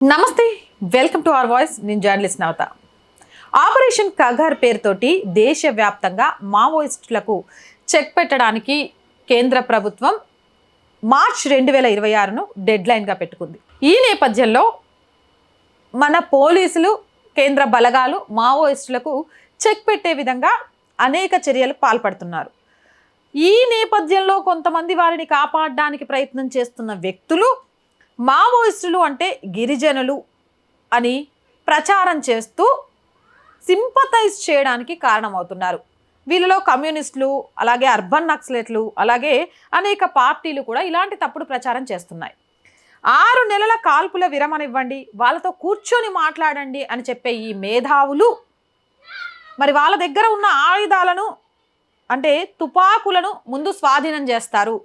నమస్తే welcome to our voice. నేను journalist Navata. Operation Kagar పేరుతోటి దేశవ్యాప్తంగా మావోయిస్టులకు చెక్ పెట్టడానికి కేంద్ర ప్రభుత్వం మార్చ్ రెండు వేల ఇరవై ఆరును డెడ్లైన్గా పెట్టుకుంది. ఈ నేపథ్యంలో మన పోలీసులు కేంద్ర బలగాలు మావోయిస్టులకు చెక్ పెట్టే విధంగా అనేక చర్యలు పాల్పడుతున్నారు. ఈ నేపథ్యంలో కొంతమంది వారిని కాపాడడానికి ప్రయత్నం చేస్తున్న వ్యక్తులు మావోయిస్టులు అంటే గిరిజనులు అని ప్రచారం చేస్తూ సింపతైజ్ చేయడానికి కారణమవుతున్నారు. వీళ్ళలో కమ్యూనిస్టులు అలాగే అర్బన్ నక్సలెట్లు అలాగే అనేక పార్టీలు కూడా ఇలాంటి తప్పుడు ప్రచారం చేస్తున్నాయి. ఆరు నెలల కాల్పుల విరమణ ఇవ్వండి వాళ్ళతో కూర్చొని మాట్లాడండి అని చెప్పే ఈ మేధావులు మరి వాళ్ళ దగ్గర ఉన్న ఆయుధాలను అంటే తుపాకులను ముందు స్వాధీనం చేస్తారు.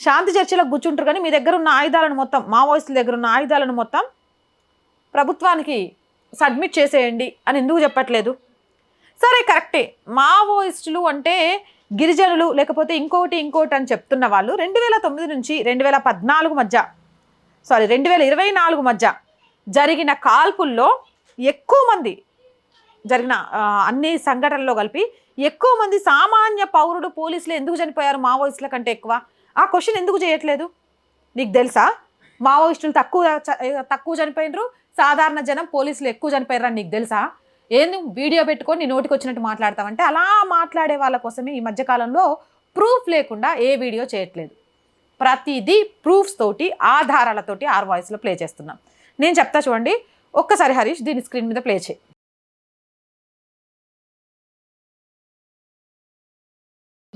శాంతి చర్చలకు కూర్చుంటారు కానీ మీ దగ్గర ఉన్న ఆయుధాలను మొత్తం మావోయిస్టుల దగ్గర ఉన్న ఆయుధాలను మొత్తం ప్రభుత్వానికి సబ్మిట్ చేసేయండి అని ఎందుకు చెప్పట్లేదు? సరే కరెక్టే. మావోయిస్టులు అంటే గిరిజనులు లేకపోతే ఇంకోటి ఇంకోటి అని చెప్తున్న వాళ్ళు రెండు వేల తొమ్మిది నుంచి రెండు వేల పద్నాలుగు మధ్య సారీ రెండు వేల ఇరవై నాలుగు మధ్య జరిగిన కాల్పుల్లో ఎక్కువ మంది జరిగిన అన్ని సంఘటనల్లో కలిపి ఎక్కువ మంది సామాన్య పౌరుడు పోలీసులు ఎందుకు చనిపోయారు మావోయిస్టుల కంటే ఎక్కువ? ఆ క్వశ్చన్ ఎందుకు చేయట్లేదు? నీకు తెలుసా? మావోయిస్టులు తక్కువ చ- తక్కువ చనిపోయినరు సాధారణ జనం పోలీసులు ఎక్కువ చనిపోయారు అని నీకు తెలుసా? ఏంది వీడియో పెట్టుకొని నీ నోటికి వచ్చినట్టు మాట్లాడతావంటే అలా మాట్లాడే వాళ్ళ కోసమే ఈ మధ్యకాలంలో ప్రూఫ్ లేకుండా ఏ వీడియో చేయట్లేదు. ప్రతిదీ ప్రూఫ్స్ తోటి ఆధారాలతోటి ఆర్ వాయిస్లో ప్లే చేస్తున్నాం. నేను చెప్తా చూడండి. ఒక్కసారి హరీష్ దీని స్క్రీన్ మీద ప్లే చేయి.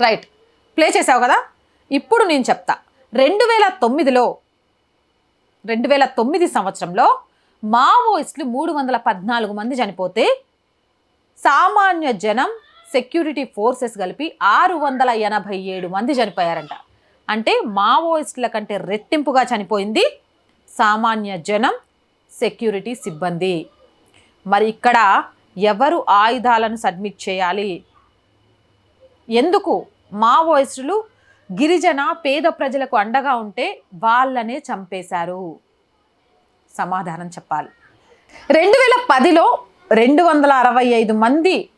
రైట్. ప్లే చేసావు కదా? ఇప్పుడు నేను చెప్తా. రెండు వేల తొమ్మిదిలో రెండు వేల తొమ్మిది సంవత్సరంలో మావోయిస్టులు మూడు వందల పద్నాలుగు మంది చనిపోతే సామాన్య జనం సెక్యూరిటీ ఫోర్సెస్ కలిపి ఆరు వందల ఎనభై ఏడు మంది చనిపోయారంట. అంటే మావోయిస్టుల కంటే రెట్టింపుగా చనిపోయింది సామాన్య జనం సెక్యూరిటీ సిబ్బంది. మరి ఇక్కడ ఎవరు ఆయుధాలను సబ్మిట్ చేయాలి? ఎందుకు మావోయిస్టులు గిరిజన పేద ప్రజలకు అండగా ఉంటే వాళ్ళనే చంపేశారు. సమాధానం చెప్పాలి. రెండు వేల పదిలో రెండు వందల అరవై ఐదు మంది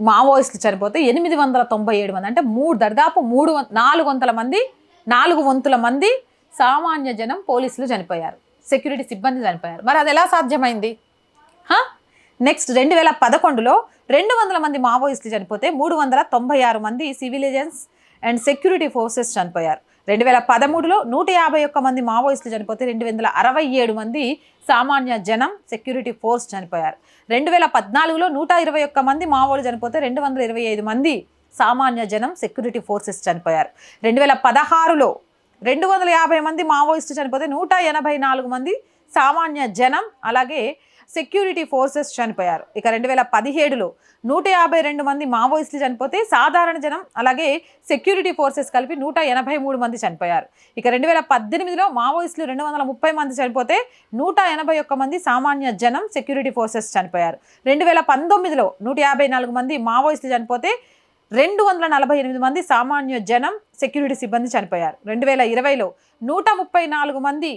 మావోయిస్టులు చనిపోతే ఎనిమిది వందల తొంభై ఏడు మంది అంటే మూడు దాదాపు మూడు వం- నాలుగు వందల మంది నాలుగు వంతుల మంది సామాన్య జనం పోలీసులు చనిపోయారు. సెక్యూరిటీ సిబ్బంది చనిపోయారు. మరి అది ఎలా సాధ్యమైంది? నెక్స్ట్ రెండు వేల పదకొండులో రెండు వందల మంది మావోయిస్టులు చనిపోతే మూడు వందల తొంభై ఆరు మంది సివిలిజన్స్ అండ్ సెక్యూరిటీ ఫోర్సెస్ చనిపోయారు. రెండు వేల పదమూడులో నూట యాభై ఒక్క మంది మావోయిస్టులు చనిపోతే రెండు వందల అరవై ఏడు మంది సామాన్య జనం సెక్యూరిటీ ఫోర్స్ చనిపోయారు. రెండు వేల పద్నాలుగులో నూట ఇరవై ఒక్క మంది మావోలు చనిపోతే రెండు వందల ఇరవై ఐదు మంది సామాన్య జనం సెక్యూరిటీ ఫోర్సెస్ చనిపోయారు. రెండు వేల పదహారులో రెండు వందల యాభై మంది మావోయిస్టు చనిపోతే నూట ఎనభై నాలుగు మంది సామాన్య జనం అలాగే సెక్యూరిటీ ఫోర్సెస్ చనిపోయారు. ఇక రెండు వేల పదిహేడులో నూట యాభై రెండు మంది మావోయిస్టులు చనిపోతే సాధారణ జనం అలాగే సెక్యూరిటీ ఫోర్సెస్ కలిపి నూట ఎనభై మూడు మంది చనిపోయారు. ఇక రెండు వేల పద్దెనిమిదిలో మావోయిస్టులు రెండు వందల ముప్పై మంది చనిపోతే నూట ఎనభై ఒక్క మంది సామాన్య జనం సెక్యూరిటీ ఫోర్సెస్ చనిపోయారు. రెండు వేల పంతొమ్మిదిలో నూట యాభై నాలుగు మంది మావోయిస్టులు చనిపోతే రెండు వందల నలభై ఎనిమిది మంది సామాన్య జనం సెక్యూరిటీ సిబ్బంది చనిపోయారు. రెండు వేల ఇరవైలో నూట ముప్పై నాలుగు మంది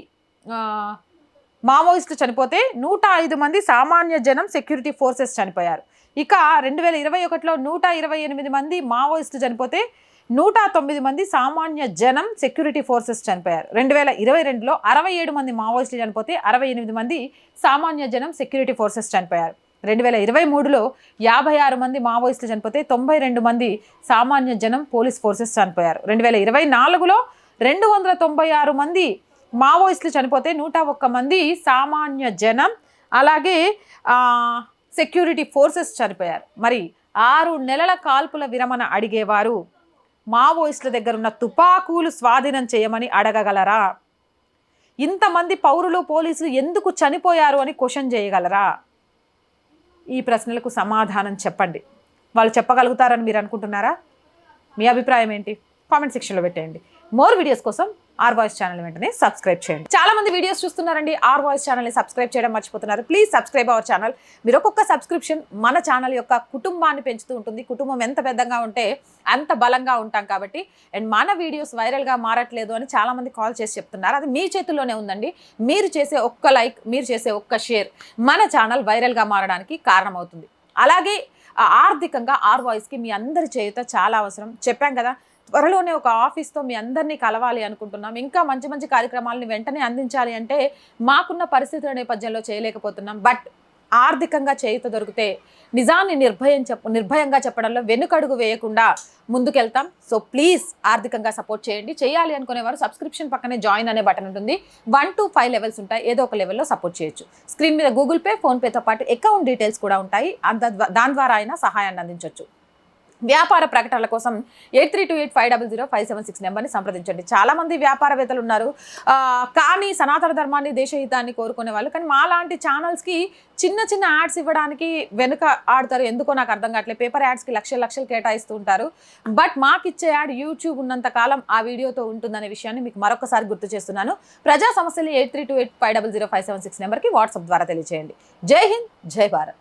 మావోయిస్టులు చనిపోతే నూట ఐదు మంది సామాన్య జనం సెక్యూరిటీ ఫోర్సెస్ చనిపోయారు. ఇక రెండు వేల ఇరవై ఒకటిలో నూట ఇరవై ఎనిమిది మంది మావోయిస్టులు చనిపోతే నూట తొమ్మిది మంది సామాన్య జనం సెక్యూరిటీ ఫోర్సెస్ చనిపోయారు. రెండు వేల ఇరవై రెండులో అరవై ఏడు మంది మావోయిస్టులు చనిపోతే అరవై ఎనిమిది మంది సామాన్య జనం సెక్యూరిటీ ఫోర్సెస్ చనిపోయారు. రెండు వేల ఇరవై మూడులో యాభై ఆరు మంది మావోయిస్టులు చనిపోతే తొంభై రెండు మంది సామాన్య జనం పోలీస్ ఫోర్సెస్ చనిపోయారు. రెండు వేల ఇరవై నాలుగులో రెండు వందల తొంభై ఆరు మంది మావోయిస్టులు చనిపోతే నూట ఒక్క మంది సామాన్య జనం అలాగే సెక్యూరిటీ ఫోర్సెస్ చనిపోయారు. మరి ఆరు నెలల కాల్పుల విరమణ అడిగేవారు మావోయిస్టుల దగ్గర ఉన్న తుపాకులు స్వాధీనం చేయమని అడగగలరా? ఇంతమంది పౌరులు పోలీసులు ఎందుకు చనిపోయారు అని క్వశ్చన్ చేయగలరా? ఈ ప్రశ్నలకు సమాధానం చెప్పండి. వాళ్ళు చెప్పగలుగుతారని మీరు అనుకుంటున్నారా? మీ అభిప్రాయం ఏంటి? కామెంట్ సెక్షన్లో పెట్టేయండి. మోర్ వీడియోస్ కోసం ఆర్ వాయిస్ ఛానల్ వెంటనే సబ్స్క్రైబ్ చేయండి. చాలా మంది వీడియోస్ చూస్తున్నారండి ఆర్ వాయిస్ ఛానల్ని సబ్స్క్రైబ్ చేయడం మర్చిపోతున్నారు. ప్లీజ్ సబ్స్క్రైబ్ అవర్ ఛానల్ మీరు ఒక్కొక్క సబ్స్క్రిప్షన్ మన ఛానల్ యొక్క కుటుంబాన్ని పెంచుతూ ఉంటుంది. కుటుంబం ఎంత పెద్దగా ఉంటే అంత బలంగా ఉంటాం కాబట్టి అండ్ మన వీడియోస్ వైరల్గా మారట్లేదు అని చాలామంది కాల్ చేసి చెప్తున్నారు. అది మీ చేతుల్లోనే ఉందండి. మీరు చేసే ఒక్క లైక్ మీరు చేసే ఒక్క షేర్ మన ఛానల్ వైరల్గా మారడానికి కారణమవుతుంది. అలాగే ఆర్థికంగా ఆర్ వాయిస్కి మీ అందరి చేయుత చాలా అవసరం. చెప్పాం కదా త్వరలోనే ఒక ఆఫీస్తో మీ అందరినీ కలవాలి అనుకుంటున్నాం. ఇంకా మంచి మంచి కార్యక్రమాలని వెంటనే అందించాలి అంటే మాకున్న పరిస్థితుల నేపథ్యంలో చేయలేకపోతున్నాం. బట్ ఆర్థికంగా చేయుత దొరికితే నిజాన్ని నిర్భయం చెప్ప నిర్భయంగా చెప్పడంలో వెనుకడుగు వేయకుండా ముందుకెళ్తాం. సో ప్లీజ్ ఆర్థికంగా సపోర్ట్ చేయండి. చేయాలి అనుకునేవారు సబ్స్క్రిప్షన్ పక్కనే జాయిన్ అనే బటన్ ఉంటుంది. వన్ టు ఫైవ్ లెవెల్స్ ఉంటాయి. ఏదో ఒక లెవెల్లో సపోర్ట్ చేయొచ్చు. స్క్రీన్ మీద గూగుల్ పే ఫోన్పేతో పాటు అకౌంట్ డీటెయిల్స్ కూడా ఉంటాయి. అంత దాని ద్వారా అయినా సహాయాన్ని అందించవచ్చు వ్యాపార ప్రకటనల కోసం eight three two eight five double zero five seven six నెంబర్ని సంప్రదించండి. చాలా మంది వ్యాపారవేత్తలు ఉన్నారు. కానీ సనాతన ధర్మాన్ని దేశహితాన్ని కోరుకునే వాళ్ళు. కానీ మా లాంటి ఛానల్స్కి చిన్న చిన్న యాడ్స్ ఇవ్వడానికి వెనుక ఆడతారు. ఎందుకో నాకు అర్థం కావట్లేదు. పేపర్ యాడ్స్కి లక్షలు లక్షలు కేటాయిస్తూ ఉంటారు. బట్ మాకు ఇచ్చే యాడ్ యూట్యూబ్ ఉన్నంత కాలం ఆ వీడియోతో ఉంటుందనే విషయాన్ని మీకు మరొకసారి గుర్తు చేస్తున్నాను. ప్రజా సమస్యలు eight three two eight five double zero five seven six నెంబర్కి వాట్సాప్ ద్వారా తెలియజేయండి జై హింద్ జై భారత్.